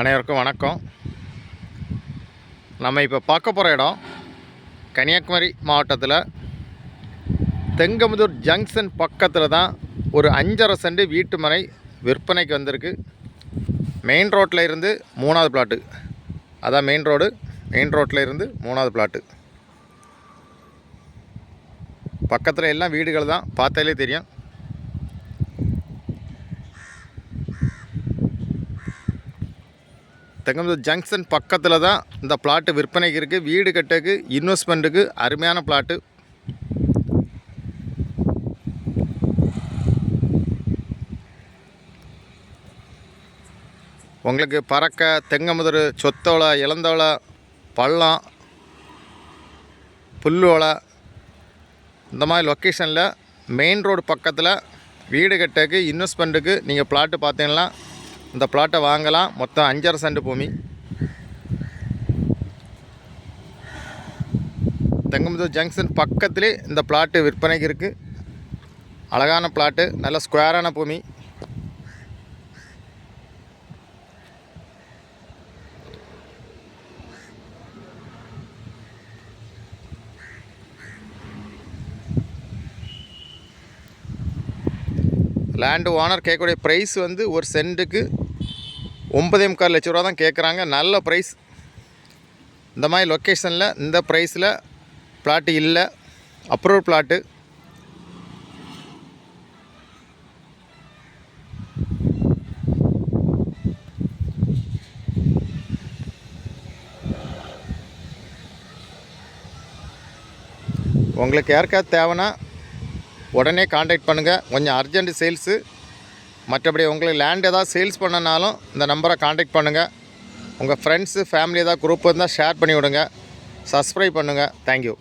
அனைவருக்கும் வணக்கம். நம்ம இப்போ பார்க்க போகிற இடம் கன்னியாகுமரி மாவட்டத்தில். தெங்கமுதூர் ஜங்ஷன் பக்கத்தில் தான் ஒரு அஞ்சரை சென்ட் வீட்டு மனை விற்பனைக்கு வந்திருக்கு. மெயின் ரோட்டில் இருந்து மூணாவது பிளாட்டு அதான் மெயின் ரோடு மெயின் ரோட்டில் இருந்து மூணாவது பிளாட்டு பக்கத்தில் எல்லாம் வீடுகள் தான். பார்த்தாலே தெரியும். தெங்கம்புதூர் ஜங்ஷன் பக்கத்தில் தான் இந்த பிளாட்டு விற்பனைக்கு இருக்குது வீடு கட்டக்கு இன்வெஸ்ட்மெண்ட்டுக்கு அருமையான பிளாட்டு உங்களுக்கு பறக்க தெங்கமுதூர் சொத்தோலை இளந்தோலை பள்ளம் புல்லோலை இந்த மாதிரி லொக்கேஷனில் மெயின் ரோடு பக்கத்தில் வீடு கட்டக்கு இன்வெஸ்ட்மெண்ட்டுக்கு நீங்கள் பிளாட்டு பார்த்தீங்கன்னா இந்த பிளாட்டை வாங்கலாம். மொத்தம் அஞ்சரை சென்ட் பூமி. தெங்கமுதூர் ஜங்ஷன் பக்கத்துலேயே இந்த பிளாட்டு விற்பனைக்கு இருக்குது அழகான பிளாட்டு நல்ல ஸ்கொயரான பூமி. லேண்டு ஓனர் கேட்கக்கூடிய ப்ரைஸ் வந்து ஒரு சென்ட்டுக்கு ஒன்பதே முக்கால் லட்ச ரூபா தான் கேட்குறாங்க. நல்ல ப்ரைஸ் இந்த மாதிரி லொக்கேஷனில் இந்த ப்ரைஸில் பிளாட்டு இல்லை. அப்ரூவல் பிளாட்டு உங்களுக்கு யாருக்காவது தேவைன்னா உடனே காண்டாக்ட் பண்ணுங்கள் கொஞ்சம் அர்ஜென்ட் சேல்ஸு மற்றபடி உங்களுக்கு லேண்ட் எதாவது சேல்ஸ் பண்ணனாலும் இந்த நம்பரை காண்டாக்ட் பண்ணுங்கள் உங்கள் ஃப்ரெண்ட்ஸு ஃபேமிலி ஏதாவது குரூப் இருந்தால் ஷேர் பண்ணி விடுங்க சப்ஸ்கிரைப் பண்ணுங்கள் தேங்க்யூ